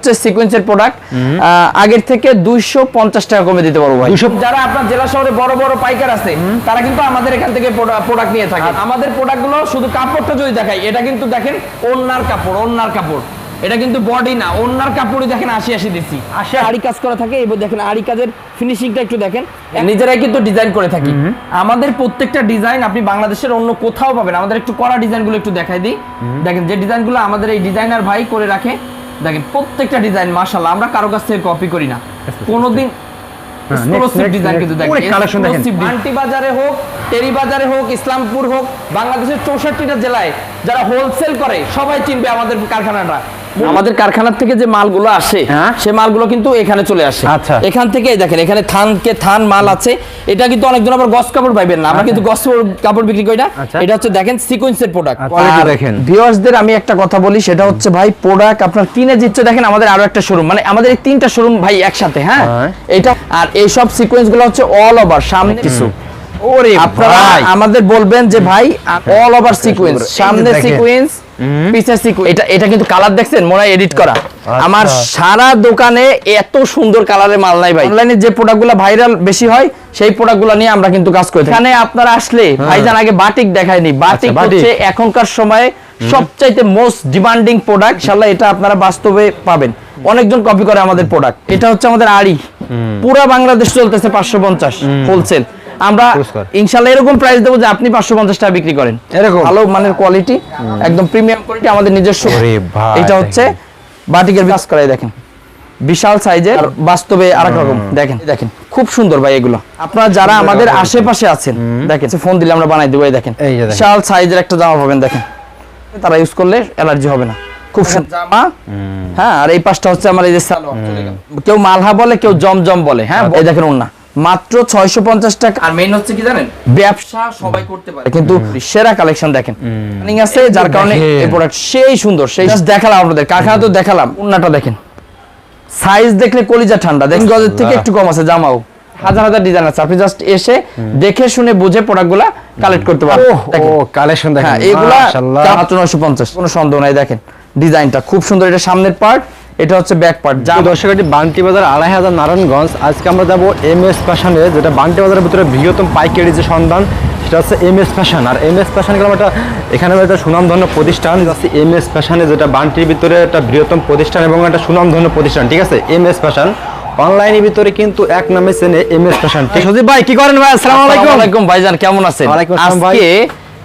হচ্ছে সিকোয়েন্সের প্রোডাক্ট আগের থেকে দুইশো পঞ্চাশ টাকা কমে দিতে পারব ভাই। যারা আপনার জেলা শহরে বড় বড় পাইকার আছে তারা কিন্তু আমাদের এখান থেকে প্রোডাক্ট নিয়ে থাকে। আমাদের প্রোডাক্টগুলো শুধু কাপড়টা যদি দেখাই এটা কিন্তু দেখেন ওন্নার কাপড় ওন্নার কাপড়। এটা কিন্তু বডি না ওন্নার কাপড়ই দেখেন আশি আশি দিচ্ছি। আশি আড়ি কাজ করা থাকে এবার দেখেন আড়ি কাজের ফিনিশিংটা একটু দেখেন। নিজেরাই কিন্তু ডিজাইন করে থাকি। আমাদের প্রত্যেকটা ডিজাইন আপনি বাংলাদেশের অন্য কোথাও পাবেন। আমাদের একটু করা ডিজাইনগুলো একটু দেখাই দিই। দেখেন যে ডিজাইনগুলো আমাদের এই ডিজাইনার ভাই করে রাখে দেখেন প্রত্যেকটা ডিজাইন মাশাআল্লাহ আমরা কারও কাছ থেকে কপি করি না। কোনোদিন হ্যাঁ, কিন্তু অনেক collection দেখেন। দেখেন বাজারে হোক টেরি বাজারে হোক ইসলামপুর হোক বাংলাদেশের চৌষট্টিটা জেলায় যারা হোলসেল করে সবাই চিনবে আমাদের কারখানাটা। আমাদের কারখানার থেকে যে মালগুলো আসে হ্যাঁ। সে মালগুলো কিন্তু এখানে চলে আসে আচ্ছা। এখান থেকে দেখেন এখানে থানকে থান মাল আছে এটা কিন্তু অনেকজন আবার গস কাপড় পাইবেন না আমরা কিন্তু গস কাপড় বিক্রি করি না আচ্ছা। এটা হচ্ছে দেখেন সিকোয়েন্সের প্রোডাক্ট আচ্ছা, দেখেন। ভিউয়ার্সদের আমি একটা কথা বলি সেটা হচ্ছে ভাই প্রোডাক্ট আপনার কিনে দিচ্ছে দেখেন আমাদের আরও একটা শোরুম মানে আমাদের এই তিনটা শোরুম ভাই একসাথে হ্যাঁ হ্যাঁ। এটা আর এই সব সিকোয়েন্সগুলো হচ্ছে অল ওভার সামনে কিছু ওরে আপনারা আমাদের বলবেন যে ভাই অল ওভার সিকোয়েন্স সামনে। সিকোয়েন্স সিকোয়েন্স এটা এটা কিন্তু কালার দেখছেন? মনে হয় এডিট করা আমার সারা দোকানে এত সুন্দর কালারের মাল নাই ভাই। অনলাইনে যে প্রোডাক্টগুলো ভাইরাল বেশি হয় সেই প্রোডাক্টগুলো নিয়ে আমরা কিন্তু কাজ করি এখানে আপনারা আসলে ভাইজান আগে বাটিক দেখায়নি। Batik batik. হচ্ছে এখনকার সময়ে সবচাইতে মোস্ট ডিমান্ডিং প্রোডাক্ট ইনশাআল্লাহ এটা আপনারা বাস্তবে পাবেন। অনেকজন কপি করে আমাদের প্রোডাক্ট এটা হচ্ছে আমাদের আড়ি। পুরো বাংলাদেশ চলতেছে পাঁচশো পঞ্চাশ হোলসেল আমরা। ইনশাল্লাহ এরকম প্রাইস দেবো যে আপনি পাঁচশো পঞ্চাশ টাকা বিক্রি করেন। এরকম? ভালো মানের কোয়ালিটি একদম প্রিমিয়াম কোয়ালিটি আমাদের নিজস্ব। এটা হচ্ছে বাটিকের কাজ করাই দেখেন। বিশাল সাইজের আর বাস্তবে আরেক রকম। দেখেন দেখেন খুব সুন্দর ভাই এগুলো। আপনারা যারা আমাদের আশেপাশে আছেন দেখেন ফোন দিলে আমরা বানাই দেবো এই দেখেন। বিশাল সাইজের একটা জামা পাবেন দেখেন। তারা ইউজ করলে অ্যালার্জি হবে না। খুব সুন্দর জামা। হ্যাঁ আর এই পাশটা হচ্ছে আমার এই যে কেউ মালহা বলে কেউ জমজম বলে। হ্যাঁ এই দেখেন ওর না মাত্র ছয়শো পঞ্চাশ টাকা। আর মেইন হচ্ছে কি জানেন? ব্যবসা সবাই করতে পারে। কিন্তু সেরা কালেকশন দেখেন। Running আছে যার কারণে এই প্রোডাক্ট সেই সুন্দর সেই দেখালাম আপনাদের কারখানা তো দেখালাম উন্নাটা দেখেন। সাইজ দেখলে কলিজা ঠান্ডা দেখেন গজের থেকে একটু কম আছে জামাও। হাজার হাজার ডিজাইন আছে। আপনি জাস্ট এসে দেখে শুনে বুঝে প্রোডাক্টগুলা কালেক্ট করতে পারেন ও কালেকশন দেখেন। হ্যাঁ এগুলা মাশাআল্লাহ। মাত্র নয়শো পঞ্চাশ কোনো সন্দেহ নাই দেখেন। ডিজাইনটা খুব সুন্দর এটা সামনের পার্ট এটা হচ্ছে ব্যাক পার্ট যা দর্শক এটি বান্টি বাজার আড়াই হাজার নারায়ণগঞ্জ। আজকে আমরা যাব এম এস ফ্যাশনে যেটা বান্টি বাজারের ভিতরে বৃহত্তম পাইকারি যে সন্ধান সেটা হচ্ছে এম এস ফ্যাশন আর এম এস ফ্যাশন গেলাম একটা এখানে একটা সুনামধন্য প্রতিষ্ঠান যাচ্ছে এম এস ফ্যাশনে যেটা বান্টির ভিতরে একটা বৃহত্তম প্রতিষ্ঠান এবং একটা সুনামধন্য প্রতিষ্ঠান ঠিক আছে? এম এস ফ্যাশন অনলাইনের ভিতরে কিন্তু এক নামে চেনে এম এস ফ্যাশন সজীব ভাই কি করেন ভাই? আসসালামু আলাইকুম। আসসালামু আলাইকুম ভাইজান কেমন আছেন? আজকে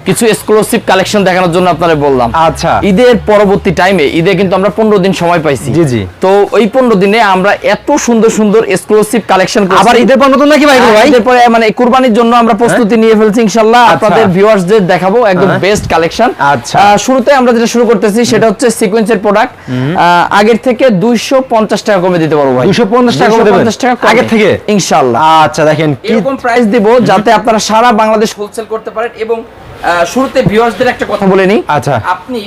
কিছু এক্সক্লুসিভ কালেকশন দেখানোর জন্য আপনারা বললাম আচ্ছা। ঈদের পরবর্তী টাইমে ঈদে কিন্তু আমরা পনেরো দিন সময় পাইছি জি, জি। তো ওই পনেরো দিনে আমরা এত সুন্দর সুন্দর এক্সক্লুসিভ কালেকশন আবার ঈদের পর নতুন নাকি ভাই ভাই ঈদের পরে মানে কুরবানির জন্য আমরা প্রস্তুতি নিয়ে ফেলছি ইনশাল্লাহ আচ্ছা। আপনাদের ভিউয়ার্সদের দেখাবো একদম হ্যাঁ। বেস্ট কালেকশন আচ্ছা। শুরুতে আমরা যেটা শুরু করতেছি সেটা হচ্ছে সিকোয়েন্সের প্রোডাক্ট আগের থেকে দুইশো পঞ্চাশ টাকা কমে দিতে পারব ভাই 250 টাকা কমে দেবেন? 250 টাকা। আগের থেকে? ইনশাল্লাহ আচ্ছা দেখেন এরকম প্রাইস দিব যাতে আপনারা সারা বাংলাদেশ হোলসেল করতে পারেন এবং শুরুতে ভিউয়ার্সদের একটা কথা বলে নিই আচ্ছা। আপনি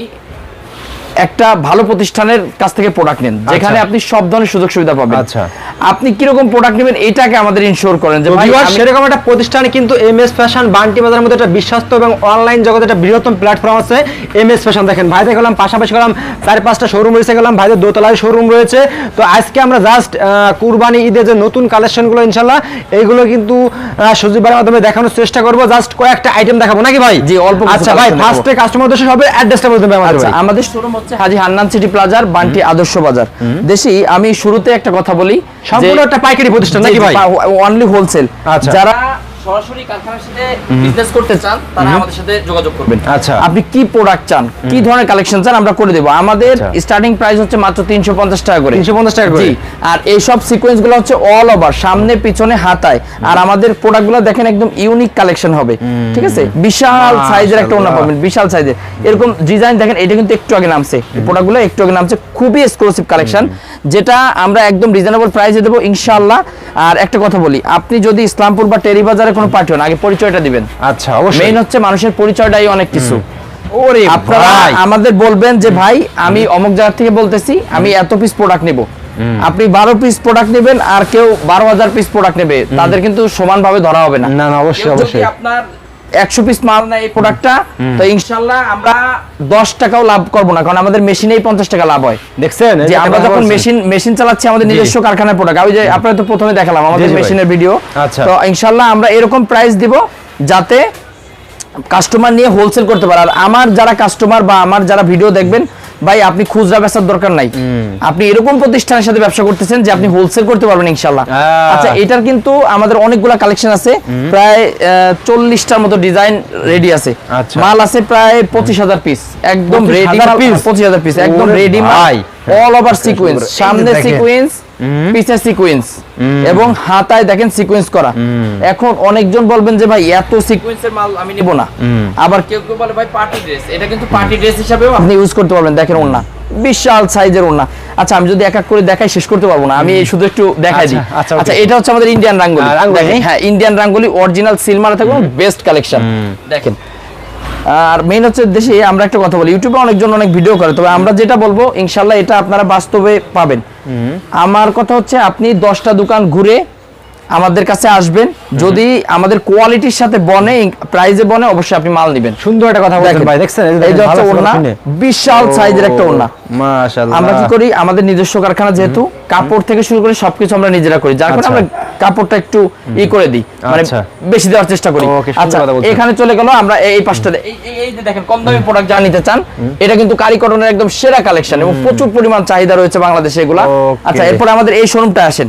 একটা ভালো প্রতিষ্ঠানের কাছ থেকে প্রোডাক্ট নেন যেখানে আচ্ছা। আপনি সব ধরনের সুযোগ সুবিধা পাবেন। আচ্ছা। আপনি কীরকম প্রোডাক্ট নেবেন এটাকে আমাদের ইনশিওর করেন যে ভাই সেরকম একটা প্রতিষ্ঠান কিন্তু এম এস ফ্যাশন বান্টি বাজারের মধ্যে একটা বিশ্বস্ত এবং অনলাইন জগতে একটা বৃহত্তম প্ল্যাটফর্ম আছে এম এস ফ্যাশন দেখেন। ভাই দেখলাম পাশাপাশি গেলাম চার পাঁচটা শোরুম রয়েছে গেলাম ভাইদের দোতলায় শোরুম রয়েছে। তো আজকে আমরা জাস্ট কুরবানি ঈদের যে নতুন কালেকশনগুলো ইনশাল্লাহ এইগুলো কিন্তু আহ, মাধ্যমে দেখানোর চেষ্টা করব। জাস্ট কয়েকটা আইটেম দেখাবো নাকি ভাই? জি, অল্প আচ্ছা ভাই ফার্স্টে কাস্টমার উদ্দেশ্যে হবে অ্যাড্রেসটা বলতে হবে আমাদের আচ্ছা আমাদের শোরুম হচ্ছে হাজি হান্নান সিটি প্লাজার বান্টি আদর্শ বাজার। দেশি আমি শুরুতে একটা কথা বলি সম্পূর্ণ একটা পাইকারি প্রতিষ্ঠান নাকি ভাই? অনলি হোলসেল আচ্ছা। যারা সরাসরি কারখানার সাথে বিজনেস করতে চান তারা আমাদের সাথে যোগাযোগ করবেন আচ্ছা। আপনি কি প্রোডাক্ট চান? কি ধরনের কালেকশন চান? আমরা করে দেব। আমাদের আচ্ছা। স্টার্টিং প্রাইস হচ্ছে মাত্র 350 টাকা করে। 350 টাকা করে। আর এই সব সিকোয়েন্সগুলো হচ্ছে অল ওভার সামনে পিছনে হাতায়। আর আমাদের প্রোডাক্টগুলো দেখেন একদম ইউনিক কালেকশন হবে। ঠিক আছে? বিশাল সাইজের একটা ওনা পাবেন বিশাল সাইজের এরকম ডিজাইন দেখেন এটা কিন্তু একটু আগে নামছে। এই প্রোডাক্টগুলো একটু আগে নামছে। খুবই এক্সক্লুসিভ কালেকশন যেটা আমরা একদম রিজনেবল প্রাইসে দেবো ইনশাআল্লাহ। আর একটা কথা বলি আপনি যদি ইসলামপুর বা টেরি বাজারে কোনো পার্টি হন আগে পরিচয়টা দিবেন। আচ্ছা অবশ্যই। মেইন হচ্ছে মানুষের পরিচয়টাই অনেক কিছু। ওরে আপনারা ভাই। আমাদের বলবেন যে ভাই আমি অমুক জায়গা থেকে বলতেছি আমি এত পিস প্রোডাক্ট নেব। আপনি বারো পিস প্রোডাক্ট নেবেন আর কেউ বারো হাজার পিস প্রোডাক্ট নেবে। তাদের কিন্তু সমানভাবে ধরা হবে না। না, না, অবশ্যই, অবশ্যই। আপনার একশো পিস মাল নেয় এই প্রোডাক্টটা তো ইনশাল্লাহ আমরা দশ টাকাও লাভ করব না কারণ আমাদের মেশিনেই পঞ্চাশ টাকা লাভ হয়। দেখছেন যে আমরা যখন মেশিন মেশিন চালাচ্ছি আমাদের নিজস্ব কারখানার প্রোডাক্ট আমি যে আপনারা তো প্রথমে দেখালাম আমাদের মেশিনের ভিডিও আচ্ছা। তো ইনশাল্লাহ আমরা এরকম প্রাইস দিব যাতে কাস্টমার নিয়ে হোলসেল করতে পারে। আর আমার যারা কাস্টমার বা আমার যারা ভিডিও দেখবেন ভাই আপনি খুচরা বেচার দরকার নাই। আপনি এরকম প্রতিষ্ঠানের সাথে ব্যবসা করতেছেন যে আপনি হোলসেল করতে পারবেন ইনশাল্লাহ আচ্ছা এটার কিন্তু আমাদের অনেকগুলো কালেকশন আছে। প্রায় চল্লিশটার মতো ডিজাইন রেডি আছে। আচ্ছা। মাল আছে প্রায় পঁচিশ হাজার পিস একদম রেডি? পঁচিশ হাজার পিস একদম রেডি মাল। অল ওভার সিকুয়েন্স সামনে সিকোয়েন্স পিছে সিকোয়েন্স এবং হাতায় দেখেন সিকোয়েন্স করা। এখন অনেকজন বলবেন যে ভাই এত সিকোয়েন্সের মাল আমি নিব না। আবার কেউ কেউ বলে ভাই পার্টি ড্রেস এটা কিন্তু পার্টি ড্রেস হিসাবেও আপনি ইউজ করতে পারবেন। দেখেন ওন্না বিশাল সাইজের ওন্না আচ্ছা আমি যদি এক এক করে দেখাই শেষ করতে পারব না। আমি শুধু একটু দেখাই দিই। আচ্ছা, আচ্ছা, আচ্ছা এটা হচ্ছে আমাদের ইন্ডিয়ান রাঙ্গুলি। হ্যাঁ, হ্যাঁ ইন্ডিয়ান রাঙ্গুলি অরিজিনাল সিলমারা থাকবে বেস্ট কালেকশন দেখেন আর মেইন হচ্ছে দেশে আমরা একটা কথা বলি ইউটিউবে অনেকজন অনেক ভিডিও করে তবে আমরা যেটা বলব ইনশাল্লাহ এটা আপনারা বাস্তবে পাবেন। আমার কথা হচ্ছে আপনি দশটা দোকান ঘুরে আমাদের কাছে আসবেন। যদি আমাদের কোয়ালিটির সাথে বনে প্রাইজে বনে অবশ্যই আপনি মাল নেবেন। সুন্দর একটা কথা বলছেন ভাই দেখছেন? এই যে হচ্ছে ওড়না বিশাল সাইজের একটা ওড়না। মাশাআল্লাহ। আমরা কি করি? আমাদের নিজস্ব কারখানা যেহেতু কাপড় থেকে শুরু করে সবকিছু আমরা নিজেরা করি। যার কারণে আচ্ছা। আমরা কাপড়টা একটু ই করে দিই মানে আচ্ছা। বেশি দেওয়ার চেষ্টা করি। আচ্ছা এখানে চলে গেল আমরা এই- পাশটা এই যে দেখেন কম দামি প্রোডাক্ট যা নিতে চান এটা কিন্তু কারিকরণের একদম সেরা কালেকশন এবং প্রচুর পরিমাণ চাহিদা রয়েছে বাংলাদেশে এগুলা। আচ্ছা এরপর আমাদের এই শোরুমটা আসেন।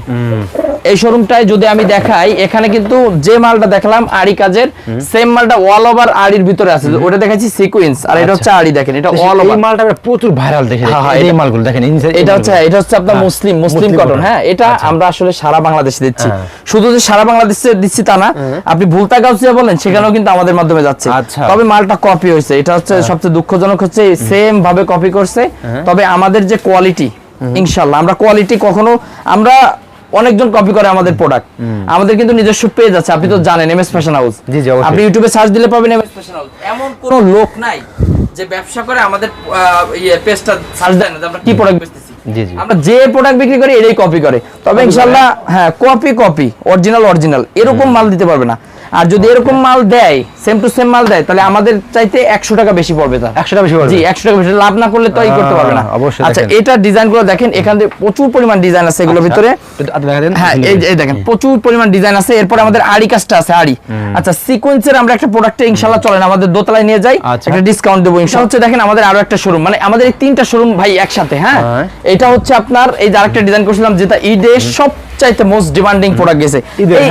এই শোরুমটায় যদি আমি দেখাই এখানে কিন্তু যে মালটা দেখলাম আড়ি কাজের সেম মালটা অল ওভার আড়ির ভিতরে আছে। ওটা দেখাচ্ছি সিকোয়েন্স আর এটা হচ্ছে আড়ি দেখেন এটা অল ওভার এই মালটা প্রচুর ভাইরাল দেখে হ্যাঁ, হ্যাঁ, এই মালগুলো দেখেন এটা হচ্ছে এটা হচ্ছে আপনার হ্যাঁ, মুসলিম মুসলিম কটন হ্যাঁ এটা আমরা আসলে সারা বাংলাদেশে দিচ্ছি। শুধু যে সারা বাংলাদেশে দিচ্ছি তা না আপনি ভুলতা গাউসিয়া বলেন সেখানেও কিন্তু আমাদের মাধ্যমে যাচ্ছে। আচ্ছা। তবে মালটা কপি হয়েছে এটা হচ্ছে সবচেয়ে দুঃখজনক হচ্ছে সেম ভাবে কপি করছে তবে আমাদের যে কোয়ালিটি ইনশাল্লাহ আমরা কোয়ালিটি কখনো আমরা অনেকজন কপি করে আমাদের প্রোডাক্ট আমাদের কিন্তু নিজস্ব পেজ আছে আপনি তো জানেন এমএস ফ্যাশন হাউস জি, জি, আপনি ইউটিউবে সার্চ দিলে পাবেন এমএস ফ্যাশন হাউস এমন কোন লোক নাই যে ব্যবসা করে আমাদের আহ, ইয়ে পেজটা সার্চ দেয় না আমরা কি প্রোডাক্ট বেচতেছি। জি, জি। আমরা যে প্রোডাক্ট বিক্রি করি এটাই কপি করে। তবে ইনশাল্লাহ হ্যাঁ কপি কপি অরিজিনাল অরিজিনাল এরকম মাল দিতে পারবে না। আর যদি এরকম মাল দেয় সেম টু সেম মাল দেয় তাহলে আমাদের চাইতে একশো টাকা বেশি পড়বে তার। 100 টাকা বেশি পড়বে? জি একশো টাকা বেশি। লাভ না করলে তো করতে পারবে না। অবশ্যই আচ্ছা এটা ডিজাইনগুলো দেখেন এখানে প্রচুর পরিমাণ ডিজাইন আছে এগুলোর আচ্ছা, ভিতরে। দেন। হ্যাঁ এই দেখেন প্রচুর পরিমাণ ডিজাইন আছে। এরপর আমাদের আড়ি কাজটা আছে আড়ি। আচ্ছা সিকোয়েন্সের আমরা একটা প্রোডাক্টে ইনশাল্লাহ চলেন আমাদের দোতলায় নিয়ে যাই। আচ্ছা। একটা ডিসকাউন্ট দেবো ইনশাল্লাহ হচ্ছে দেখেন আমাদের আরও একটা শোরুম মানে আমাদের এই তিনটা শোরুম ভাই একসাথে হ্যাঁ? হ্যাঁ। এটা হচ্ছে আপনার এই যে আরেকটা ডিজাইন করছিলাম যেটা ঈদে সব চাইতে মোস্ট ডিমান্ডিং প্রোডাক্ট গেছে।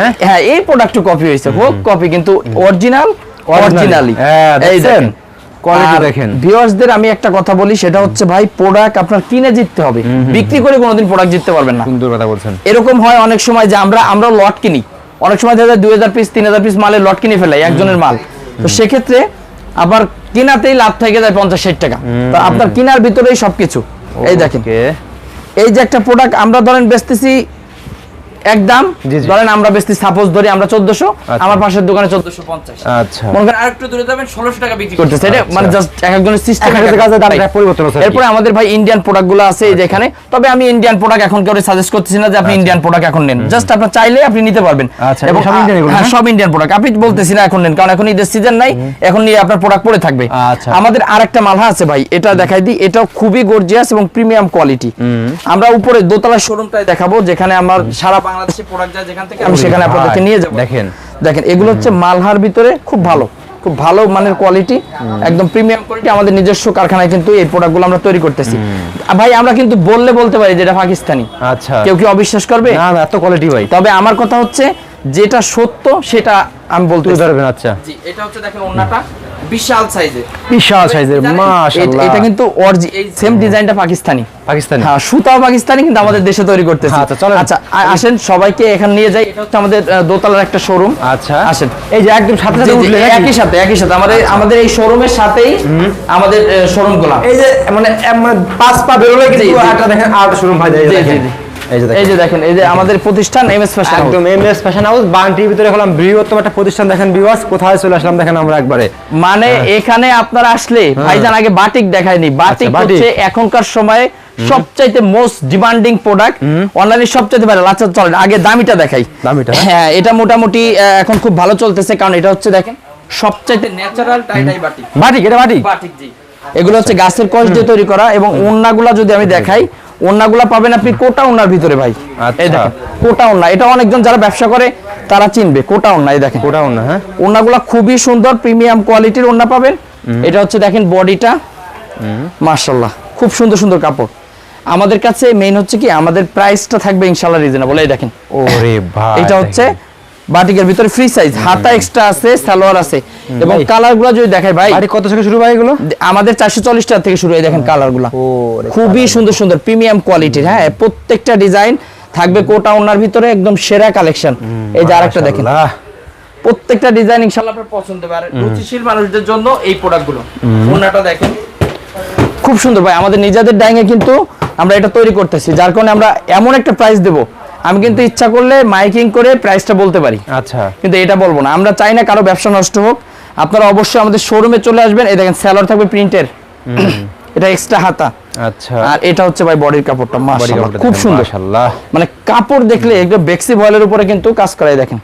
হ্যাঁ? হ্যাঁ এই প্রোডাক্টও কপি হয়েছে। হোক কপি কিন্তু অরিজিনাল অরিজিনালি হ্যাঁ, দেখেন। Quality দেখেন। ভিউয়ার্সদের আমি একটা কথা বলি সেটা হচ্ছে ভাই প্রোডাক্ট আপনার কিনে জিততে হবে। বিক্রি করে কোনোদিন প্রোডাক্ট জিততে পারবেন না। সুন্দর কথা বলছেন। এরকম হয় অনেক সময় যে আমরা আমরা লট কিনি। অনেক সময় দেখা যায় দুই হাজার পিস তিন হাজার পিস মালের লট কিনে ফেলাই একজনের মাল। তো সেক্ষেত্রে আবার কিনাতেই লাভ থেকে যায় পঞ্চাশ ষাট টাকা। তো আপনার কিনার ভিতরেই সবকিছু। এই দেখেন। এই যে একটা প্রোডাক্ট আমরা ধরেন বেচতেছি একদম। ধরেন আমরা বেচতে সাপোজ ধরি আমরা চোদ্দশো আচ্ছা। আমার পাশের দোকানে চোদ্দশো পঞ্চাশ। আচ্ছা। মনে করেন আরেকটু দূরে যাবেন ষোলোশো টাকা বিক্রি করতেছে। এটা আচ্ছা। মানে জাস্ট এক একজনের সিস্টেম পরিবর্তন। এরপরে আমাদের ভাই ইন্ডিয়ান আছে এই যে এখানে। তবে আমি ইন্ডিয়ান প্রোডাক্ট এখন কেউ সাজেস্ট করতেছি না যে আপনি ইন্ডিয়ান প্রোডাক্ট এখন নেন। জাস্ট আপনার চাইলে আপনি নিতে পারবেন। এবং সব এগুলো, হ্যাঁ ইন্ডিয়ান প্রোডাক্ট আপনি বলতেছি না এখন নেন কারণ এখন ঈদের সিজন নাই। এখন নিয়ে আপনার প্রোডাক্ট পড়ে থাকবে। আমাদের আরেকটা মালহা আছে ভাই এটা দেখাই দিই। এটাও খুবই গর্জিয়াস এবং প্রিমিয়াম কোয়ালিটি আমরা উপরে দোতলা শোরুমটাই দেখাবো যেখানে আমার সারা বাংলাদেশে প্রোডাক্ট যায় যেখান থেকে আমি সেখানে আপনাদেরকে নিয়ে যাব। দেখেন। দেখেন এগুলো হচ্ছে মালহার ভিতরে খুব ভালো খুব ভালো মানের কোয়ালিটি একদম প্রিমিয়াম কোয়ালিটি আমাদের নিজস্ব কারখানায় কিন্তু এই প্রোডাক্টগুলো আমরা তৈরি করতেছি। ভাই আমরা কিন্তু বললে বলতে পারি যেটা পাকিস্তানি। আচ্ছা। কেউ কি অবিশ্বাস করবে? না না এত কোয়ালিটি ভাই। তবে আমার কথা হচ্ছে যেটা সত্য সেটা আমি বলতে পারবেন আচ্ছা। জি এটা হচ্ছে দেখেন ওন্নাটা বিশাল সাইজের। বিশাল সাইজের মাশাআল্লাহ। এটা কিন্তু সেম ডিজাইনটা পাকিস্তানি। পাকিস্তানি। হ্যাঁ সুতাও পাকিস্তানি কিন্তু আমাদের দেশে তৈরি করতেছে। আচ্ছা, চলেন। আচ্ছা আসেন সবাইকে এখানে নিয়ে যাই। এটা হচ্ছে আমাদের দোতলার একটা শোরুম আচ্ছা। আসেন। এই যে একদম সাথে সাথে উঠলে একই সাথে একই সাথে। আমাদের আমাদের এই শোরুমের সাথেই আমাদের শোরুমগুলা এই যে মানে মানে পাঁচ পা বেরোলে কিন্তু জি। দেখেন আর শুরু যায় জি, জি, দেখেন। এই যে এই দেখেন যে দেখেন এই যে আমাদের প্রতিষ্ঠান এমএস ফ্যাশন একদম এমএস ফ্যাশন হাউস বান্টির ভিতরে হলাম বৃহত্তম একটা প্রতিষ্ঠান দেখেন ভিউয়ার্স কোথায় চলে আসলাম দেখেন আমরা একবারে। মানে এখানে আপনারা আসলে ভাইজান আগে বাটিক দেখায়নি। বাটিক আচ্ছা, হচ্ছে এখনকার সময়ে সবচাইতে মোস্ট ডিমান্ডিং প্রোডাক্ট অনলাইনে সবচাইতে ভালো আচ্ছা চলেন আগে দামিটা দেখাই। দামিটা? হ্যাঁ এটা মোটামুটি এখন খুব ভালো চলতেছে কারণ এটা হচ্ছে দেখেন সবচাইতে natural tie dye batik. Batik এটা বাটিক? বাটিক জি। এগুলো হচ্ছে গাছের কষ দিয়ে তৈরি করা এবং ওন্নাগুলা যদি আমি দেখাই ওন্নাগুলা পাবেন আপনি কোটা ওন্নার ভিতরে ভাই। আচ্ছা। এই দেখেন কোটা ওন্না এটা অনেকজন যারা ব্যবসা করে তারা চিনবে কোটা ওন্না এই দেখেন। কোটা ওনা হ্যাঁ। ওন্নাগুলা খুবই সুন্দর প্রিমিয়াম কোয়ালিটির ওন্না পাবেন। এটা হচ্ছে দেখেন বডিটা। মার্শাল্লাহ খুব সুন্দর সুন্দর কাপড়। আমাদের কাছে মেইন হচ্ছে কি আমাদের প্রাইসটা থাকবে ইনশাল্লাহ রিজনেবল এই দেখেন। ওরে ভাই এটা হচ্ছে বাটিকের ভিতরে ফ্রি সাইজ হাতা এক্সট্রা আছে সালোয়ার আছে। এবং ভাই। কালারগুলো যদি দেখাই ভাই বাটিক কত থেকে শুরু ভাই এগুলো? আমাদের চারশো চল্লিশ টাকা থেকে শুরু হয় দেখেন কালারগুলো। ওরে খুবই সুন্দর সুন্দর প্রিমিয়াম কোয়ালিটির হ্যাঁ? প্রত্যেকটা ডিজাইন থাকবে কোটা ওনার ভিতরে একদম সেরা কালেকশন এই যে আরেকটা দেখেন। প্রত্যেকটা ডিজাইন ইনশাআল্লাহ আপনার পছন্দ হবে। আর রুচিশীল মানুষদের জন্য এই প্রোডাক্টগুলো ওনাটা দেখেন। খুব সুন্দর ভাই আমাদের নিজেদের ডাইংয়ে কিন্তু আমরা এটা তৈরি করতেছি যার কারণে আমরা এমন একটা প্রাইস দেব আমি কিন্তু ইচ্ছা করলে মাইকিং করে প্রাইসটা বলতে পারি। আচ্ছা। কিন্তু এটা বলব না। আমরা চাই না কারও ব্যবসা নষ্ট হোক। আপনারা অবশ্যই আমাদের শোরুমে চলে আসবেন। এই দেখেন স্যালোর থাকবে প্রিন্টের এটা এক্সট্রা হাতা। আচ্ছা। আর এটা হচ্ছে ভাই বডির কাপড়টা। মাশাআল্লাহ। খুব সুন্দর। মাশাআল্লাহ। মানে কাপড় দেখলে একদম বেক্সি ভয়েলের উপরে কিন্তু কাজ করাই দেখেন।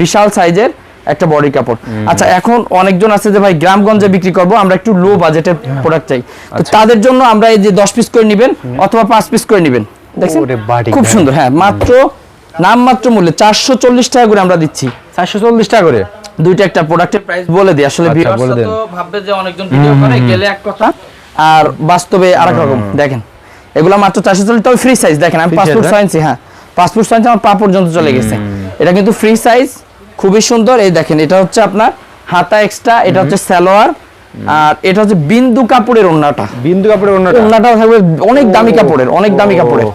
বিশাল সাইজের একটা বডি কাপড়। আচ্ছা এখন অনেকজন আছে যে ভাই গ্রামগঞ্জে বিক্রি করব আমরা একটু লো বাজেটের প্রোডাক্ট চাই। তো আচ্ছা। তাদের জন্য আমরা এই যে 10 পিস করে নেবেন অথবা 5 পিস করে নেবেন। দেখছেন? খুব সুন্দর হ্যাঁ মাত্র মূল্যে 440 টাকা করে আমরা দিচ্ছি। চারশো চল্লিশ টাকা করে? দুইটা একটা প্রোডাক্টের প্রাইস বলে দিই। আসলে আচ্ছা। ভাববে যে অনেকজন ভিডিও করে গেলে এক কথা। আর বাস্তবে আরেক রকম দেখেন। এগুলো মাত্র চারশো চল্লিশ তবে ফ্রি সাইজ দেখেন আমি পাসপোর্ট হ্যাঁ? পাসপোর্ট সাইন্স আমার পা পর্যন্ত চলে গেছে। এটা কিন্তু ফ্রি সাইজ খুবই সুন্দর। এই দেখেন এটা হচ্ছে আপনার হাতা এক্সট্রা এটা হচ্ছে সালোয়ার আর এটা হচ্ছে বিন্দু কাপড়ের ওন্নাটা বিন্দু কাপড়ের ওন্নাটা থাকবে অনেক দামি কাপড়ের অনেক দামি কাপড়ের।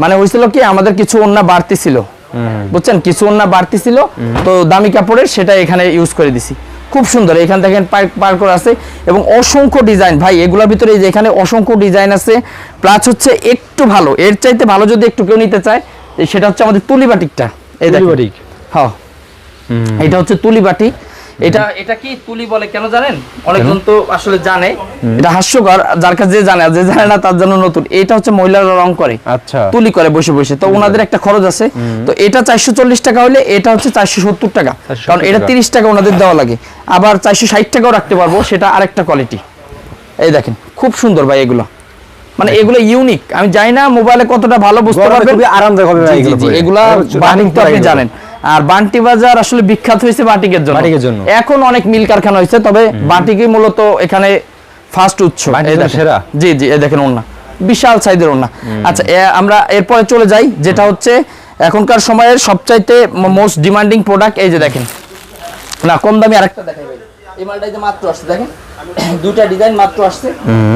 মানে হয়েছিল কি আমাদের কিছু ওন্না বাড়তি ছিল। বুঝছেন? কিছু ওন্না বাড়তি ছিল। তো দামি কাপড়ের সেটা এখানে ইউজ করে দিছি। খুব সুন্দর। এখান দেখেন পার করে আছে এবং অসংখ্য ডিজাইন ভাই এগুলোর ভিতরে এই যে এখানে অসংখ্য ডিজাইন আছে। প্লাস হচ্ছে একটু ভালো। এর চাইতে ভালো যদি একটু কেউ নিতে চায় সেটা হচ্ছে আমাদের তুলি বাটিকটা। এই বাটিক? হ্যাঁ। এটা হচ্ছে তুলি বাটি। এটা এটা কি তুলি বলে কেন জানেন? অনেকজন তো আসলে জানে। এটা হাস্যকর যার কাছে যে জানে যে জানে না তার জন্য নতুন। এটা হচ্ছে মহিলারা রং করে। আচ্ছা। তুলি করে বসে বসে। তো ওনাদের একটা খরচ আছে। তো এটা চারশো চল্লিশ টাকা হলে এটা হচ্ছে চারশো সত্তর টাকা। কারণ এটা টাকা। তিরিশ টাকা ওনাদের দেওয়া লাগে। আবার চারশো ষাট টাকাও রাখতে পারব সেটা আরেকটা কোয়ালিটি এই দেখেন খুব সুন্দর ভাই এগুলো। মানে এগুলো ইউনিক আমি জানি না মোবাইলে কতটা ভালো বুঝতে পারবেন। খুবই আরামদায়ক হবে এগুলো আর তো আপনি জানেন। আর বান্টি বাজার আসলে বিখ্যাত হয়েছে বাটিকের জন্য। বাটিকের জন্য। এখন অনেক মিল কারখানা হয়েছে তবে বাটিকই মূলত এখানে ফার্স্ট উৎস। সেরা। জি জি এই দেখেন ওন্না বিশাল সাইজের ওন্না আচ্ছা আমরা এরপরে চলে যাই যেটা হচ্ছে এখনকার সময়ের সবচাইতে মোস্ট ডিমান্ডিং প্রোডাক্ট এই যে দেখেন। না কম দামি আরেকটা দেখাই ভাই। এই মালটা যে মাত্র আসছে দেখেন। দুটা ডিজাইন মাত্র আসছে।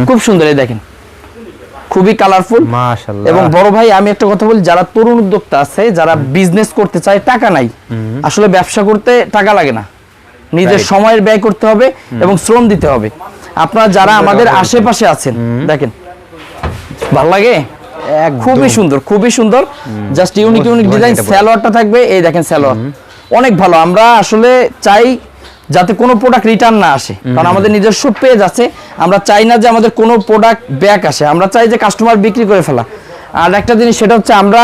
খুব সুন্দর এই দেখেন। খুবই কালারফুল মাশাআল্লাহ। এবং বড় ভাই আমি একটা কথা বলি যারা তরুণ উদ্যোক্তা আছে যারা বিজনেস করতে চায় টাকা নাই। আসলে ব্যবসা করতে টাকা লাগে না। নিজের সময়ের ব্যয় করতে হবে এবং শ্রম দিতে হবে। আপনারা যারা আমাদের আশেপাশে আছেন দেখেন ভালো লাগে? খুবই সুন্দর খুবই সুন্দর। জাস্ট ইউনিক ইউনিক ডিজাইন স্যালোয়ারটা থাকবে এই দেখেন স্যালোয়ার অনেক ভালো আমরা আসলে চাই যাতে কোনো প্রোডাক্ট রিটার্ন না আসে। কারণ আমাদের নিজস্ব পেজ আছে আমরা চাই না যে আমাদের কোনো প্রোডাক্ট ব্যাক আসে। আমরা চাই যে কাস্টমার বিক্রি করে ফেলা। আর একটা জিনিস সেটা হচ্ছে আমরা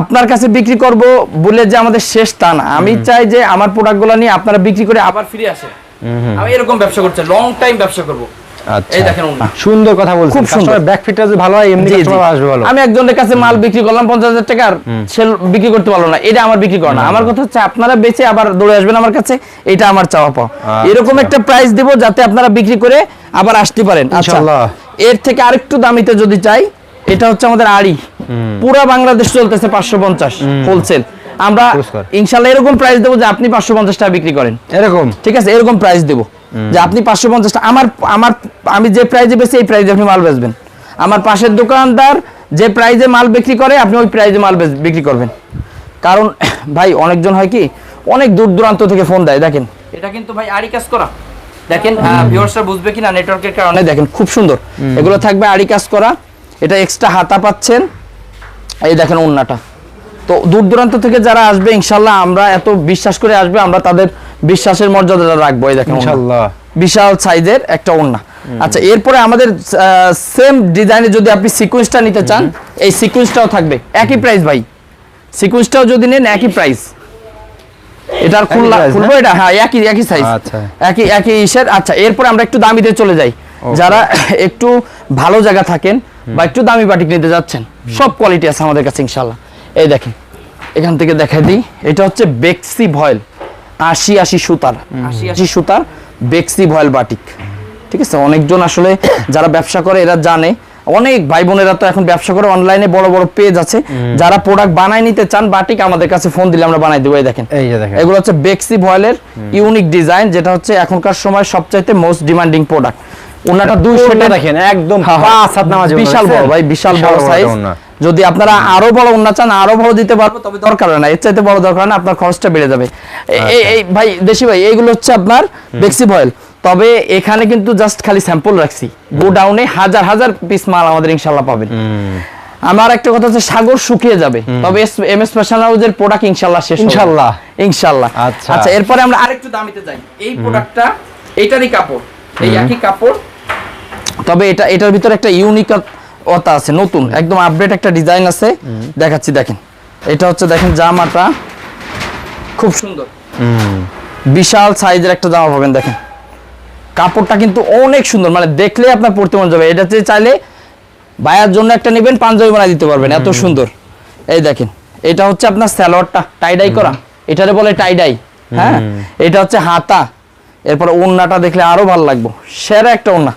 আপনার কাছে বিক্রি করব বলে যে আমাদের শেষ তা না। আমি চাই যে আমার প্রোডাক্টগুলো নিয়ে আপনারা বিক্রি করে আবার ফিরে আসে আমি এরকম ব্যবসা করছি লং টাইম ব্যবসা করব। আচ্ছা। সুন্দর কথা বলছেন। খুব কাস্টমার ব্যাক যদি ভালো হয় এমনি আসবে ভালো। আমি একজনের কাছে মাল বিক্রি করলাম পঞ্চাশ হাজার টাকার সে বিক্রি করতে পারল না। এটা আমার বিক্রি করা না। আমার কথা হচ্ছে আপনারা বেচে আবার দৌড়ে আসবেন আমার কাছে এটা আমার চাওয়া পাওয়া। আচ্ছা। এরকম একটা প্রাইস দেবো যাতে আপনারা বিক্রি করে আবার আসতে পারেন। আচ্ছা ইনশাআল্লাহ। এর থেকে আরেকটু দামিতে যদি চাই এটা হচ্ছে আমাদের আড়ি। পুরা বাংলাদেশ চলতেছে পাঁচশো পঞ্চাশ হোলসেল আমরা ইনশাল্লাহ এরকম প্রাইস দেবো যে আপনি পাঁচশো পঞ্চাশ টাকা বিক্রি করেন। এরকম? ঠিক আছে? এরকম প্রাইস দেবো। যে আপনি পাঁচশো পঞ্চাশটা আমার আমার আমি যে প্রাইজে বেশি এই প্রাইজে আপনি মাল বেচবেন। আমার পাশের দোকানদার যে প্রাইজে মাল বিক্রি করে আপনি ওই প্রাইজে মাল বিক্রি করবেন। কারণ ভাই অনেকজন হয় কি অনেক দূর দূরান্ত থেকে ফোন দেয় দেখেন। এটা কিন্তু ভাই আড়ি কাজ করা। দেখেন ভিউয়ার্সরা বুঝবে কিনা নেটওয়ার্কের কারণে। দেখেন খুব সুন্দর। এগুলো থাকবে আড়ি কাজ করা। এটা এক্সট্রা হাতা পাচ্ছেন। এই দেখেন ওন্নাটা। তো দূর দূরান্ত থেকে যারা আসবে ইনশাল্লাহ আমরা এত বিশ্বাস করে আসবে আমরা তাদের বিশ্বাসের মর্যাদাটা রাখব। এই দেখেন। বিশাল সাইজের একটা ওড়না। আচ্ছা এরপরে আমাদের সেম ডিজাইনে যদি আপনি সিকোয়েন্সটা নিতে চান এই সিকোয়েন্সটাও থাকবে। একই প্রাইস ভাই। সিকোয়েন্সটাও যদি নেন একই প্রাইস এটার খুললা খুলবো এটা? হ্যাঁ একই একই সাইজ আচ্ছা। একই একই ইসের। আচ্ছা এরপরে আমরা একটু দামিতে চলে যাই। যারা একটু ভালো জায়গা থাকেন বা একটু দামি বাটিক নিতে যাচ্ছেন সব কোয়ালিটি আছে আমাদের কাছে ইনশাল্লাহ এই দেখেন এখান থেকে দেখাই দিই। এটা হচ্ছে বেক্সি ভয়েল আশি আশি সুতার আশি আশি। সুতার বেক্সি ভয়েল বাটিক। ঠিক আছে? অনেকজন আসলে যারা ব্যবসা করে এরা জানে। অনেক ভাই বোনেরা তো এখন ব্যবসা করে অনলাইনে বড় বড় পেজ আছে। যারা প্রোডাক্ট বানাই নিতে চান বাটিক আমাদের কাছে ফোন দিলে আমরা বানাই দেবো। এই দেখেন। এগুলো হচ্ছে বেক্সি ভয়েলের ইউনিক ডিজাইন যেটা হচ্ছে এখনকার সময় সবচাইতে মোস্ট ডিমান্ডিং প্রোডাক্ট ওনাটা দুই ওটা সেটা দেখেন একদম বিশাল বড় ভাই বিশাল বড় সাইজ যদি আপনারা আরও বড় উন্না চান আরও বড় দিতে পারব তবে দরকার হয় না। এর চাইতে বড় দরকার হয় না আপনার খরচটা বেড়ে যাবে। এই এই ভাই দেশি ভাই এইগুলো হচ্ছে আপনার বেক্সি ভয়েল তবে এখানে কিন্তু জাস্ট খালি স্যাম্পল রাখছি। গোডাউনে হাজার হাজার পিস মাল আমাদের ইনশাল্লাহ পাবেন। আমার একটা কথা হচ্ছে সাগর শুকিয়ে যাবে। তবে এম এস ফ্যাশন হাউজের প্রোডাক্ট ইনশাল্লাহ শেষ। ইনশাল্লাহ। ইনশাল্লাহ আচ্ছা। আচ্ছা এরপরে আমরা আরেকটু দামিতে যাই। এই প্রোডাক্টটা এইটারই কাপড়। এই একই কাপড়। তবে এটা এটার ভিতরে একটা ইউনিকতা আছে নতুন একদম আপডেট একটা ডিজাইন আছে। দেখাচ্ছি দেখেন। এটা হচ্ছে দেখেন জামাটা। খুব সুন্দর। বিশাল সাইজের একটা জামা পাবেন দেখেন। কাপড়টা কিন্তু অনেক সুন্দর মানে দেখলে আপনার পড়তে মন যাবে। এটা যে চাইলে বায়ার জন্য একটা নেবেন পাঞ্জাবি বানাই দিতে পারবেন এত সুন্দর। এই দেখেন এটা হচ্ছে আপনার স্যালোয়ারটা টাইডাই করা। এটারে বলে টাইডাই হ্যাঁ? এটা হচ্ছে হাতা। এরপর ওন্নাটা দেখলে আরও ভালো লাগবো। সেরা একটা ওন্না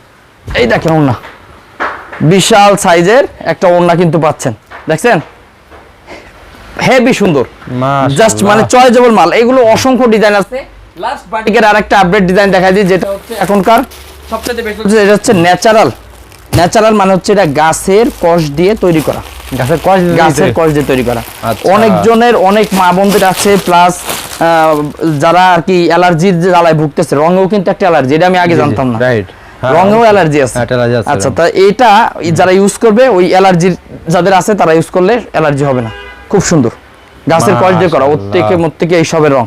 এই দেখেন ওন্না বিশাল সাইজের একটা ওন্না কিন্তু পাচ্ছেন। দেখছেন? হেভি সুন্দর। জাস্ট মানে চয়েজেবল মাল। এগুলো অসংখ্য ডিজাইন আছে। লাস্ট বাটিকের আরেকটা আপডেট ডিজাইন দেখাই দিই যেটা হচ্ছে এখনকার সবচেয়ে বেশি হচ্ছে এটা হচ্ছে ন্যাচারাল ন্যাচারাল মানে হচ্ছে এটা গাছের কষ দিয়ে তৈরি করা। গাছের কষ গাছের কষ দিয়ে তৈরি করা। আচ্ছা। অনেকজনের অনেক মা বোনদের আছে প্লাস যারা আর কি অ্যালার্জির জ্বালায় ভুগতেছে রঙেও কিন্তু একটা অ্যালার্জি এটা আমি আগে জানতাম না। রাইট রঙেও অ্যালার্জি আছে। হ্যাঁ, allergy আছে আচ্ছা তা এটা যারা ইউজ করবে ওই অ্যালার্জির যাদের আছে তারা ইউজ করলে অ্যালার্জি হবে না। খুব সুন্দর। গাছের দিয়ে করা ওর থেকে মোর থেকে এইসবের রং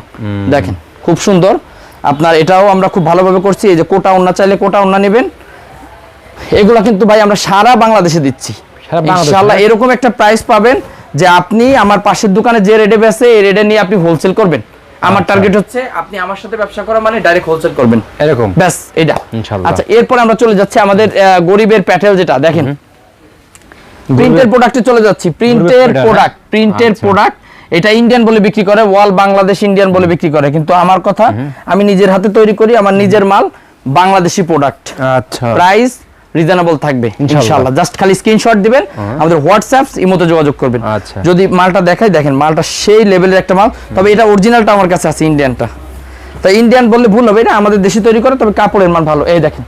দেখেন খুব সুন্দর। আপনার এটাও আমরা খুব ভালোভাবে করছি এই যে কোটা ওন্না চাইলে কোটা ওন্না নেবেন। এগুলা কিন্তু ভাই আমরা সারা বাংলাদেশে দিচ্ছি। ইনশাআল্লাহ হ্যাঁ? এরকম একটা প্রাইস পাবেন যে আপনি আমার পাশের দোকানে যে রেটে বেচে এই রেটে নিয়ে আপনি হোলসেল করবেন। আমার। টার্গেট হচ্ছে আপনি আমার সাথে ব্যবসা করা মানে ডাইরেক্ট হোলসেল করবেন। এরকম? ব্যাস এটা ইনশাআল্লাহ। আচ্ছা এরপর আমরা চলে যাচ্ছি আমাদের গরিবের প্যাটেল যেটা দেখেন। প্রিন্টের প্রোডাক্টে চলে যাচ্ছি। প্রিন্টের প্রোডাক্ট? প্রিন্টের। প্রোডাক্ট এটা ইন্ডিয়ান বলে বিক্রি করে ওয়াল বাংলাদেশ ইন্ডিয়ান বলে বিক্রি করে। কিন্তু আমার কথা আমি নিজের হাতে তৈরি করি আমার নিজের মাল বাংলাদেশি প্রোডাক্ট আচ্ছা। প্রাইস রিজনেবল থাকবে ইনশাআল্লাহ। জাস্ট খালি স্ক্রিনশট দিবেন আমাদের হোয়াটসঅ্যাপ ইমোতে যোগাযোগ করবেন। আচ্ছা। যদি মালটা দেখাই দেখেন মালটা সেই লেভেলের একটা মাল। তবে এটা অরিজিনালটা আমার কাছে আছে ইন্ডিয়ানটা তো ইন্ডিয়ান বললে ভুল হবে এটা আমাদের দেশে তৈরি করে তবে কাপড়ের মান ভালো। এই দেখেন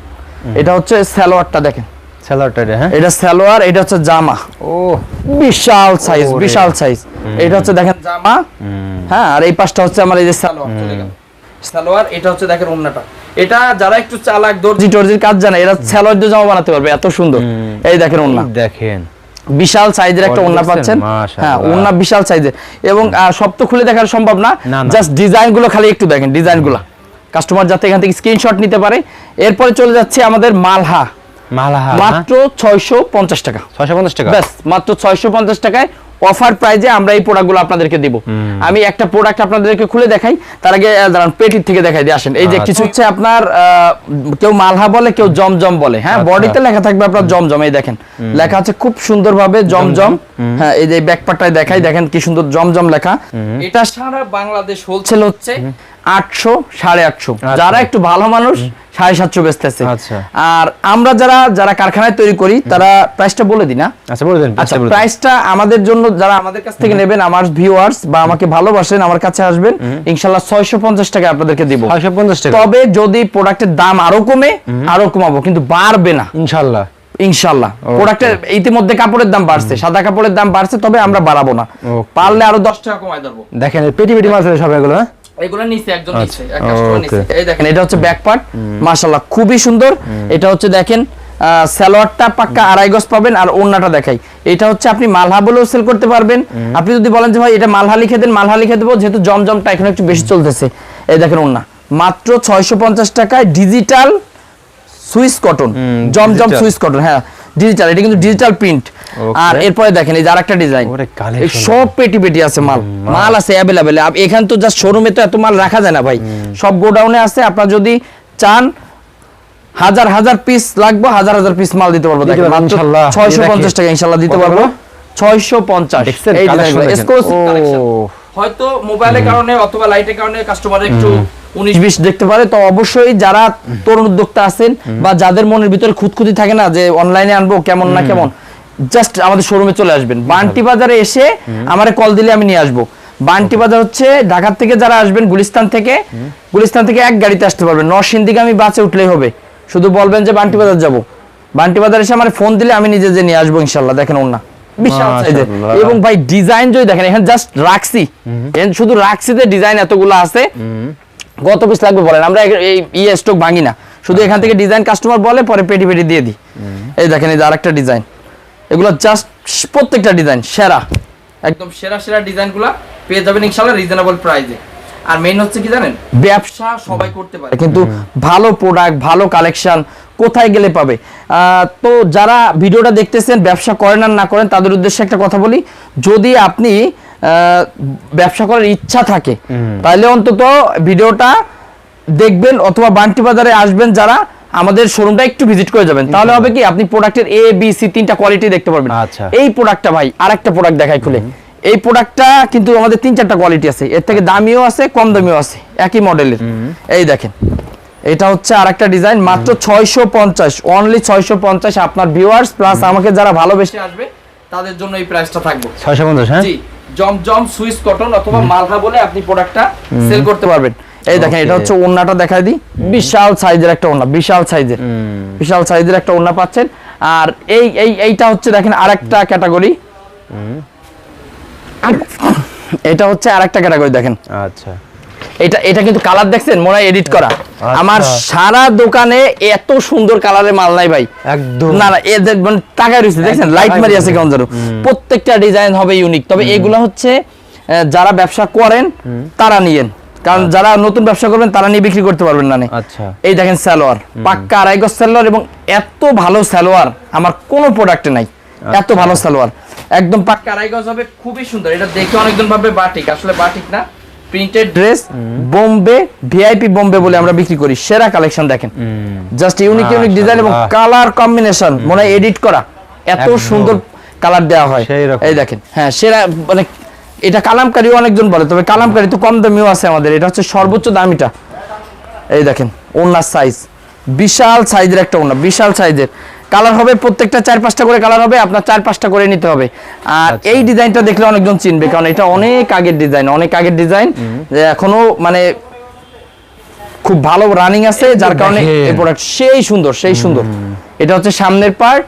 এটা হচ্ছে সালোয়ারটা দেখেন। স্যালাডটা হ্যাঁ? এটা সালোয়ার এটা হচ্ছে জামা। ও। বিশাল সাইজ বিশাল সাইজ এটা হচ্ছে দেখেন জামা। হ্যাঁ আর এই পাশটা হচ্ছে আমার এই যে গেল। সালোয়ার এটা হচ্ছে দেখেন ওন্নাটা এটা যারা একটু চালাক দর্জি টর্জির কাজ জানে এরা সালোয়ার দিয়ে জামা বানাতে পারবে এত সুন্দর। এই দেখেন ওনা দেখেন। বিশাল সাইজের একটা ওনা ওন্না পাচ্ছেন। হ্যাঁ ওন্না বিশাল সাইজের। এবং সব তো খুলে দেখার সম্ভব না। জাস্ট ডিজাইনগুলো খালি একটু দেখেন ডিজাইনগুলো। কাস্টমার যাতে এখান থেকে স্ক্রিনশট নিতে পারে। এরপরে চলে যাচ্ছে আমাদের মালাহা। মাত্র ছয়শো পঞ্চাশ টাকা। ছয়শো পঞ্চাশ টাকা? ব্যাস মাত্র ছয়শো পঞ্চাশ টাকায় অফার প্রাইজে আমরা এই প্রোডাক্টগুলো আপনাদেরকে দিব। আমি একটা প্রোডাক্ট আপনাদেরকে খুলে দেখাই তার আগে দাঁড়ান পেটির থেকে দেখাই দিয়ে আসেন। এই যে। কিছু হচ্ছে আপনার কেউ মালহা বলে কেউ জমজম বলে। হ্যাঁ আচ্ছা। বডিতে লেখা থাকবে আপনার জমজম এই দেখেন। লেখা আছে খুব সুন্দরভাবে জমজম। হ্যাঁ এই যে ব্যাকপারটায় দেখাই দেখেন কি সুন্দর জমজম লেখা। এটা সারা বাংলাদেশ হোলসেল হচ্ছে। আটশো সাড়ে আটশো। আচ্ছা। যারা একটু ভালো মানুষ সাড়ে সাতশো বেচতেছে। আচ্ছা। আর আমরা যারা যারা কারখানায় তৈরি করি তারা প্রাইসটা বলে দিই না? আচ্ছা বলে দেন আচ্ছা প্রাইসটা আমাদের জন্য যারা আমাদের কাছ থেকে নেবেন আমার ভিউয়ার্স বা আমাকে ভালোবাসেন আমার কাছে আসবেন ইনশাল্লাহ ছয়শো পঞ্চাশ টাকা আপনাদেরকে দিব। টাকা। তবে যদি প্রোডাক্টের দাম আরও কমে আরও কমাবো কিন্তু বাড়বে না। ইনশাল্লাহ। ইনশাল্লাহ। প্রোডাক্টের ইতিমধ্যে কাপড়ের দাম বাড়ছে সাদা কাপড়ের দাম বাড়ছে তবে আমরা বাড়াবো না। পারলে আরও দশ টাকা কমাই দেবো দেখেন পেটি পেটি মাছ আছে সব এগুলো হ্যাঁ? এগুলো নিচে একজন আচ্ছা, নিচে এক customer নিচে। এই দেখেন এটা হচ্ছে ব্যাক পার্ট মাশাআল্লাহ খুবই সুন্দর। এটা হচ্ছে দেখেন সালোয়ারটা পাক্কা আড়াই গজ পাবেন আর ওন্নাটা দেখাই। এটা হচ্ছে আপনি মালহা বলেও সেল করতে পারবেন। আপনি যদি বলেন যে ভাই এটা মালহা লিখে দেন মালহা লিখে দেবো যেহেতু জমজমটা এখন একটু বেশি চলতেছে। এই দেখেন ওন্না। মাত্র ছয়শো পঞ্চাশ টাকায় ডিজিটাল সুইস কটন জমজম। সুইস কটন হ্যাঁ। ডিজিটাল এটা কিন্তু ডিজিটাল প্রিন্ট আর এরপরে দেখেন এই যে আরেকটা ডিজাইন সব পেটি পেটি আছে মাল। মাল। আছে অ্যাভেলেবেল এখানে তো জাস্ট শোরুমে তো এত মাল রাখা যায় না ভাই। সব গোডাউনে আছে। আপনার যদি চান হাজার হাজার পিস লাগবে হাজার হাজার পিস মাল দিতে পারব। দেখেন মাত্র ইনশাল্লাহ। ছয়শো এই পঞ্চাশ দেখেন। টাকা ইনশাল্লাহ দিতে পারব। বড়? ছয়শো পঞ্চাশ। দেখছেন? এই। হয়তো মোবাইলের কারণে অথবা লাইটের কারণে কাস্টমার একটু উনিশ বিশ দেখতে পারে তো অবশ্যই যারা তরুণ উদ্যোক্তা আছেন বা যাদের মনের ভিতরে খুঁতখুতি থাকে না যে অনলাইনে আনব কেমন না কেমন জাস্ট আমাদের শোরুমে চলে আসবেন। বান্টি বাজারে এসে আমার কল দিলে আমি নিয়ে আসব। বান্টি বাজার হচ্ছে ঢাকার থেকে যারা আসবেন গুলিস্তান থেকে গুলিস্তান থেকে এক গাড়িতে আসতে পারবেন। নরসিংদীগামী বাসে উঠলেই হবে। শুধু বলবেন যে বান্টি বাজার যাব। বান্টি বাজার এসে আমার ফোন দিলে আমি নিজে যে নিয়ে আসব ইনশাল্লাহ দেখেন ওর না বিশাল সাইজের এবং ভাই ডিজাইন যদি দেখেন এখানে জাস্ট রাখছি। শুধু রাখছিতে ডিজাইন এতগুলো আছে। কত পিস লাগবে বলেন? আমরা এই ইয়ে স্টক ভাঙি না। শুধু এখান থেকে ডিজাইন কাস্টমার বলে পরে পেটি পেটি দিয়ে দিই। এই দেখেন এই যে আরেকটা ডিজাইন এগুলো জাস্ট প্রত্যেকটা ডিজাইন সেরা। একদম সেরা সেরা ডিজাইনগুলো পেয়ে যাবেন ইনশাআল্লাহ রিজনেবল প্রাইসে আর মেইন হচ্ছে কি জানেন? ব্যবসা সবাই করতে পারে। কিন্তু ভালো প্রোডাক্ট ভালো কালেকশন কোথায় গেলে পাবে? আহ, তো যারা ভিডিওটা দেখতেছেন ব্যবসা করেন আর না করেন তাদের উদ্দেশ্যে একটা কথা বলি। যদি আপনি ব্যবসা করার ইচ্ছা থাকে। তাহলে অন্তত ভিডিওটা দেখবেন অথবা বান্টি বাজারে আসবেন যারা আমাদের শোরুমটা একটু ভিজিট করে যাবেন। তাহলে হবে কি আপনি প্রোডাক্টের এ বি সি তিনটা কোয়ালিটি দেখতে পারবেন। আচ্ছা। এই প্রোডাক্টটা ভাই আরেকটা প্রোডাক্ট দেখাই খুলে। এই প্রোডাক্টটা কিন্তু আমাদের তিন চারটা কোয়ালিটি আছে। এর থেকে দামিও আছে কম দামিও আছে। একই মডেলের এই দেখেন। এটা হচ্ছে আরেকটা ডিজাইন মাত্র ছয়শো পঞ্চাশ। অনলি ছয়শো পঞ্চাশ আপনার ভিউয়ার্স প্লাস আমাকে যারা ভালোবেসে আসবে তাদের জন্য এই প্রাইসটা থাকবে। ছয়শো পঞ্চাশ হ্যাঁ? জি। জমজম সুইস কটন অথবা মালহা বলে আপনি প্রোডাক্টটা সেল করতে পারবেন। এই দেখেন এটা হচ্ছে ওন্নাটা দেখাই দিই। বিশাল সাইজের একটা ওন্না বিশাল সাইজের। বিশাল সাইজের একটা ওন্না পাচ্ছেন। আর এই এই এইটা হচ্ছে দেখেন আরেকটা ক্যাটাগরি। এটা হচ্ছে আরেকটা ক্যাটাগরি দেখেন। আচ্ছা। এটা এটা কিন্তু কালার দেখছেন? মনে হয় এডিট করা। আমার সারা দোকানে এত সুন্দর কালারের মাল নাই ভাই। একদম। না মানে রয়েছে দেখছেন? লাইট মারি আছে কেমন প্রত্যেকটা ডিজাইন হবে ইউনিক তবে এগুলা হচ্ছে যারা ব্যবসা করেন তারা নিয়েন। কারণ যারা নতুন ব্যবসা করবেন তারা নিয়ে বিক্রি করতে পারবেন না আচ্ছা। এই দেখেন সালোয়ার। পাক্কা আড়াই গজ সালোয়ার এবং এত ভালো সালোয়ার আমার কোনো প্রোডাক্টে নাই। এত ভালো সালোয়ার। একদম পাক্কা আড়াই গজ হবে খুবই সুন্দর। এটা দেখে অনেকজন ভাবে বাটিক। আসলে বাটিক না। Printed dress Bombay VIP Bombay বলে আমরা বিক্রি করি। সেরা কালেকশন দেখেন। জাস্ট ইউনিক ইউনিক ডিজাইন এবং কালার কম্বিনেশন। মনে এডিট করা। এত সুন্দর কালার দেওয়া হয়। এই দেখেন। হ্যাঁ সেরা মানে এটা কালামকারী অনেকজন বলে তবে কালামকারী তো কম দামিও আছে আমাদের। এটা হচ্ছে সর্বোচ্চ দামিটা। এই দেখেন ওনার সাইজ বিশাল সাইজের একটা ওনা বিশাল সাইজের কালার হবে প্রত্যেকটা চার পাঁচটা করে কালার হবে আপনার চার পাঁচটা করে নিতে হবে। আর আচ্ছা। এই ডিজাইনটা দেখলে অনেকজন চিনবে কারণ এটা অনেক আগের ডিজাইন অনেক আগের ডিজাইন এখনও মানে খুব ভালো রানিং আছে যার কারণে এই প্রোডাক্ট সেই সুন্দর সেই সুন্দর। এটা হচ্ছে সামনের পার্ট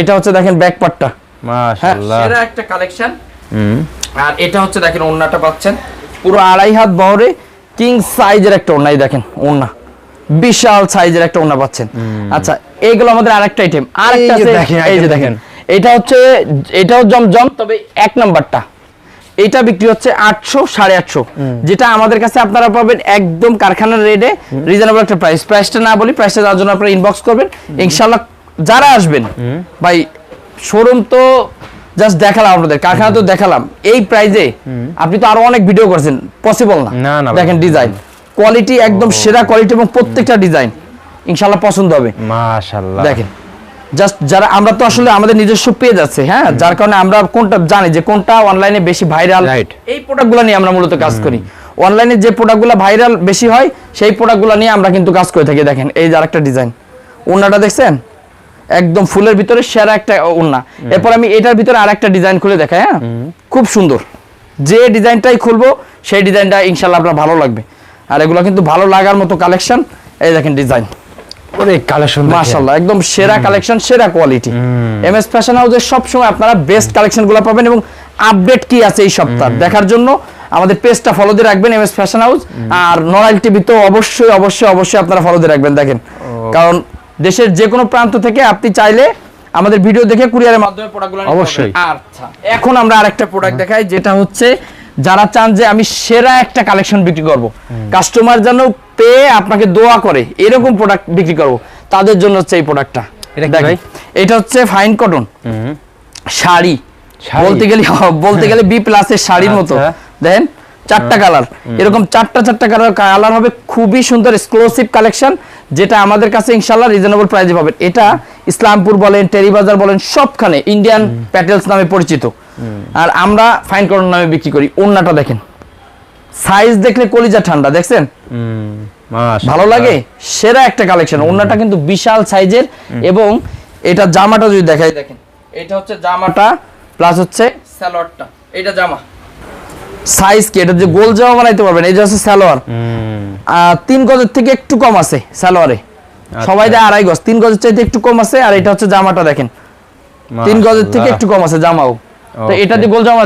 এটা হচ্ছে দেখেন ব্যাক পার্টটা হ্যাঁ মাশাআল্লাহ। সেরা একটা কালেকশন আর এটা হচ্ছে দেখেন ওড়নাটা পাচ্ছেন। পুরো আড়াই হাত বহরে কিং সাইজের একটা ওড়নাই দেখেন ওড়না। বিশাল সাইজের একটা ওড়না পাচ্ছেন। আচ্ছা এইগুলো আমাদের আরেকটা আইটেম আরেকটা এই যে দেখেন, এই যে দেখেন। দেখেন। এটা হচ্ছে এটাও জমজম তবে এক নাম্বারটা। এটা বিক্রি হচ্ছে আটশো সাড়ে আটশো। যেটা আমাদের কাছে আপনারা পাবেন একদম কারখানার রেটে রিজনেবল একটা প্রাইস প্রাইসটা না বলি প্রাইসটা যার জন্য আপনারা ইনবক্স করবেন। ইনশাল্লাহ যারা আসবেন ভাই শোরুম তো জাস্ট দেখালাম আপনাদের কারখানা তো দেখালাম। এই প্রাইজে আপনি তো আরও অনেক ভিডিও করেছেন। পসিবল না। না, না, দেখেন ডিজাইন কোয়ালিটি একদম সেরা কোয়ালিটি এবং প্রত্যেকটা ডিজাইন ইনশাল্লাহ পছন্দ হবে। মাশাআল্লাহ। দেখেন জাস্ট যারা আমরা তো আসলে আমাদের নিজস্ব পেজ আছে হ্যাঁ? যার কারণে আমরা কোনটা জানি যে কোনটা অনলাইনে বেশি ভাইরাল. এই প্রোডাক্টগুলো নিয়ে আমরা মূলত কাজ করি। অনলাইনে যে প্রোডাক্টগুলো ভাইরাল বেশি হয় সেই প্রোডাক্টগুলো নিয়ে আমরা কিন্তু কাজ করে থাকি। দেখেন এই যে আরেকটা ডিজাইন ওন্নাটা দেখছেন? একদম ফুলের ভিতরে সেরা একটা ওন্না এরপর আমি এটার ভিতরে আরেকটা ডিজাইন খুলে দেখাই হ্যাঁ? খুব সুন্দর। যে ডিজাইনটাই খুলবো সেই ডিজাইনটা ইনশাল্লাহ আপনার ভালো লাগবে। আর এগুলো কিন্তু ভালো লাগার মতো কালেকশন এই দেখেন ডিজাইন ওরে কালেকশন মাশাআল্লাহ একদম সেরা কালেকশন সেরা কোয়ালিটি এম ফ্যাশন হাউসে সবসময় আপনারা বেস্ট কালেকশন পাবেন এবং আপডেট কি আছে এই সপ্তাহ? দেখার জন্য আমাদের পেজটা ফলো দিয়ে রাখবেন ফ্যাশন হাউস আর নরাইল টিভি তো অবশ্যই অবশ্যই অবশ্যই আপনারা ফলো দিয়ে রাখবেন দেখেন। কারণ দেশের যে কোনো প্রান্ত থেকে আপনি চাইলে আমাদের ভিডিও দেখে কুরিয়ারের মাধ্যমে প্রোডাক্টগুলো অবশ্যই। আচ্ছা এখন আমরা আরেকটা প্রোডাক্ট দেখাই যেটা হচ্ছে যারা চান যে আমি সেরা একটা কালেকশন বিক্রি করব কাস্টমার যেন পেয়ে আপনাকে দোয়া করে এরকম প্রোডাক্ট বিক্রি করব তাদের জন্য হচ্ছে এই প্রোডাক্টটা এটা কি ভাই? এটা হচ্ছে ফাইন কটন শাড়ি? বলতে গেলে বলতে গেলে বি প্লাসের শাড়ির মতো। দেন দেখেন চারটা কালার এরকম চারটা চারটা কালার কালার হবে খুবই সুন্দর এক্সক্লুসিভ কালেকশন যেটা আমাদের কাছে ইনশাল্লাহ রিজনেবল প্রাইসে পাবেন। এটা ইসলামপুর বলেন টেরিবাজার বলেন সবখানে ইন্ডিয়ান প্যাটেলস নামে পরিচিত। আর আমরা ফাইন কটন নামে বিক্রি করি। ওন্নাটা দেখেন। সাইজ দেখলে কলিজা ঠান্ডা দেখছেন। ভালো লাগে? সেরা একটা কালেকশন ওন্নাটা কিন্তু বিশাল সাইজের এবং এটা জামাটা যদি দেখাই দেখেন। এটা হচ্ছে জামাটা প্লাস হচ্ছে সালোয়ারটা এটা জামা। সাইজ কি? এটা যে গোল জামা বানাইতে পারবেন এই যে হচ্ছে সালোয়ার। আহ, তিন গজের থেকে একটু কম আছে সালোয়ারে। সবাই দেয় আড়াই গজ তিন গজের চাইতে একটু কম আছে আর এটা হচ্ছে জামাটা দেখেন। তিন গজের থেকে একটু কম আছে জামাও। তো এটা দিয়ে গোল জামা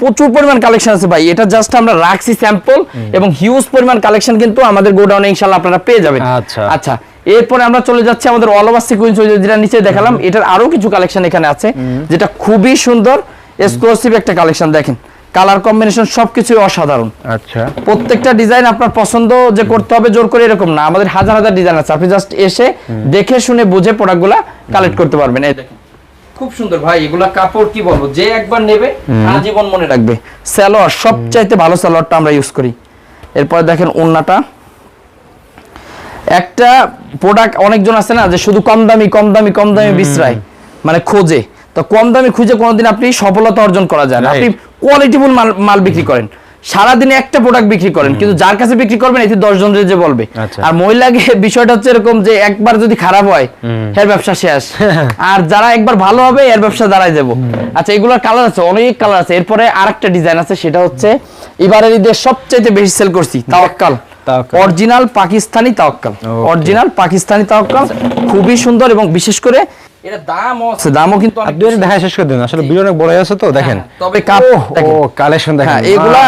প্রচুর পরিমাণ কালেকশন আছে ভাই। এটা জাস্ট আমরা রাখছি স্যাম্পল এবং হিউজ পরিমাণ কালেকশন কিন্তু আমাদের গোডাউনে ইনশাআল্লাহ আপনারা পেয়ে যাবেন। আচ্ছা। আচ্ছা এরপরে আমরা চলে যাচ্ছি আমাদের অল ওভার সিকোয়েন্স যেটা নিচে দেখালাম এটার আরও কিছু কালেকশন এখানে আছে যেটা খুবই সুন্দর এক্সক্লুসিভ একটা কালেকশন দেখেন। কালার কম্বিনেশন সবকিছুই অসাধারণ। আচ্ছা। প্রত্যেকটা ডিজাইন আপনার পছন্দ যে করতে হবে জোর করে এরকম না। আমাদের হাজার হাজার ডিজাইন আছে। আপনি জাস্ট এসে দেখে শুনে বুঝে প্রোডাক্টগুলা কালেক্ট করতে পারবেন। এই দেখেন। খুব সুন্দর ভাই এগুলা কাপড় কি বলব যে একবার নেবে আজীবন মনে রাখবে। সালোয়ার সবচাইতে ভালো সালোয়ারটা আমরা ইউজ করি। এরপর দেখেন ওন্নাটা একটা প্রোডাক্ট অনেকজন আছে না যে শুধু কম দামি কম দামি কম দামি বিশ্রায়। মানে খোঁজে। তো কম দামি খুঁজে কোনোদিন আপনি সফলতা অর্জন করা যায় না। আপনি কোয়ালিটিফুল মাল মাল বিক্রি করেন। সারাদিনে একটা প্রোডাক্ট বিক্রি করেন কিন্তু যার কাছে বিক্রি করবেন এটি দশ জন যে বলবে। আচ্ছা। আর মহিলাকে বিষয়টা হচ্ছে এরকম যে একবার যদি খারাপ হয় এর ব্যবসা শেষ। আর যারা একবার ভালো হবে এর ব্যবসা দাঁড়ায় যাব। আচ্ছা এগুলোর কালার আছে অনেক কালার আছে। এরপরে আরেকটা ডিজাইন আছে সেটা হচ্ছে এবারের ঈদের সবচাইতে বেশি সেল করছি তাওয়াক্কাল। অরিজিনাল পাকিস্তানি তাওয়াক্কাল। অরিজিনাল পাকিস্তানি তাওয়াক্কাল খুবই সুন্দর এবং বিশেষ করে এটা দামও আছে দামও কিন্তু অনেক আপনি দেখা শেষ করে দিন আসলে ভিডিও অনেক বড় আছে তো দেখেন। তবে কাপড় ও কালেকশন দেখেন। হ্যাঁ এগুলা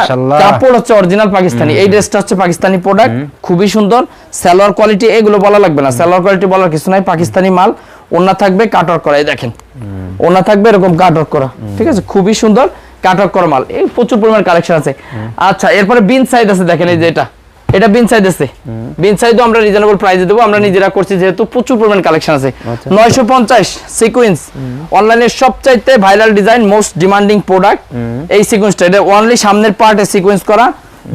কাপড় হচ্ছে অরিজিনাল পাকিস্তানি এই ড্রেসটা হচ্ছে পাকিস্তানি প্রোডাক্ট খুবই সুন্দর। সালোয়ার কোয়ালিটি এগুলো বলা লাগবে না। সালোয়ার কোয়ালিটি বলার কিছু নাই পাকিস্তানি মাল। ওনা থাকবে কাটওয়ার্ক করা এই দেখেন। ওনা থাকবে এরকম কাটওয়ার্ক করা ঠিক আছে? খুবই সুন্দর কাটওয়ার্ক করা মাল। এই প্রচুর পরিমাণ কালেকশন আছে। আচ্ছা এরপরে বিন সাইড আছে দেখেন এই যে এটা। এটা বিন সাইড আছে। বিন সাইডও আমরা রিজনেবল প্রাইসে দেবো আমরা নিজেরা করছি যেহেতু প্রচুর পরিমাণ কালেকশন আছে। আচ্ছা। নয়শো পঞ্চাশ সিকুয়েন্স অনলাইনের সবচাইতে viral design most demanding product এই সিকুয়েন্সটা এটা অনলি সামনের পার্টে সিকুয়েন্স করা।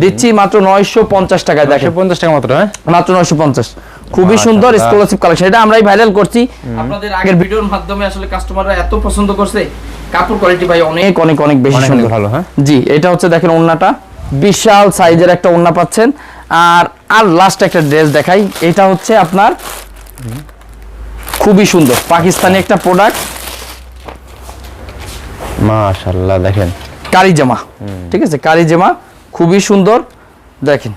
দিচ্ছি মাত্র নয়শো পঞ্চাশ টাকায় দেখেন। 150 টাকা মাত্র হ্যাঁ? মাত্র নয়শো পঞ্চাশ। খুবই সুন্দর। এক্সক্লুসিভ কালেকশন এটা আমরাই ভাইরাল করছি। আপনাদের আগের ভিডিওর মাধ্যমে আসলে কাস্টমাররা এত পছন্দ করছে। কাপড় কোয়ালিটি ভাই অনেক অনেক অনেক বেশি সুন্দর। ভালো, হ্যাঁ? জি এটা হচ্ছে দেখেন ওন্নাটা বিশাল সাইজের একটা ওন্না পাচ্ছেন। আর আর লাস্ট একটা ড্রেস দেখাই। এটা হচ্ছে আপনার খুবই সুন্দর। পাকিস্তানি একটা প্রোডাক্ট মাশাআল্লাহ দেখেন। কারি জামা। ঠিক আছে? কারি জামা খুবই সুন্দর। দেখেন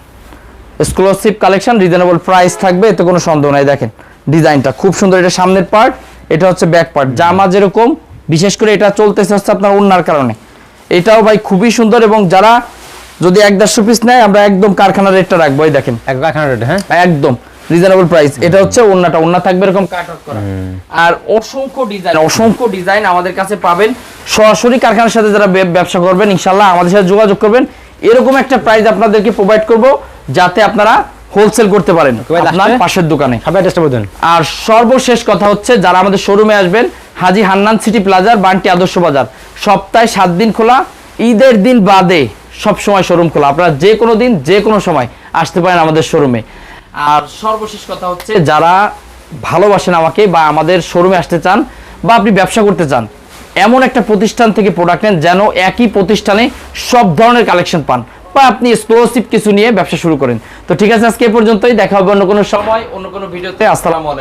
এক্সক্লুসিভ কালেকশন রিজনেবল প্রাইস থাকবে এতে কোনো সন্দেহ নাই। দেখেন ডিজাইনটা খুব সুন্দর। এটা সামনের পার্ট এটা হচ্ছে ব্যাক পার্ট জামা যেরকম বিশেষ করে এটা চলতেছে হচ্ছে আপনার ওন্নার কারণে। এটাও ভাই খুবই সুন্দর এবং যারা যদি এক দেড়শো পিস নেয় আমরা একদম কারখানার রেটটা রাখব। এই দেখেন। হান্ড্রেড হ্যাঁ? একদম। রিজনেবল প্রাইস এটা হচ্ছে ওন্নাটা ওন্না থাকবে এরকম কাট আউট করা। আর অসংখ্য ডিজাইন অসংখ্য ডিজাইন আমাদের কাছে পাবেন। সরাসরি কারখানার সাথে যারা ব্যবসা করবেন ইনশাল্লাহ আমাদের সাথে যোগাযোগ করবেন। এরকম একটা প্রাইস আপনাদেরকে প্রোভাইড করব যাতে আপনারা হোলসেল করতে পারেন আপনার পাশের দোকানে। আর সর্বশেষ কথা হচ্ছে যারা আমাদের শোরুমে আসবেন হাজি হান্নান সিটি প্লাজার বান্টি আদর্শ বাজার। সপ্তাহে সাত দিন খোলা ঈদের দিন বাদে সব সময় শোরুম খোলা। আপনারা যে কোনো দিন, যে কোনো সময় আসতে পারেন আমাদের শোরুমে আর সর্বশেষ কথা হচ্ছে, যারা ভালোবাসেন আমাকে বা আমাদের শোরুমে আসতে চান বা আপনি ব্যবসা করতে চান, এমন একটা প্রতিষ্ঠান থেকে প্রোডাক্ট নেন যেন একই প্রতিষ্ঠানে সব ধরনের কালেকশন পান বা আপনি এক্সক্লুসিভ কিছু নিয়ে ব্যবসা শুরু করেন। তো ঠিক আছে, আজকে এ পর্যন্তই। দেখা হবে অন্য কোনো সময়, অন্য কোনো ভিডিওতে। আসসালামু আলাইকুম।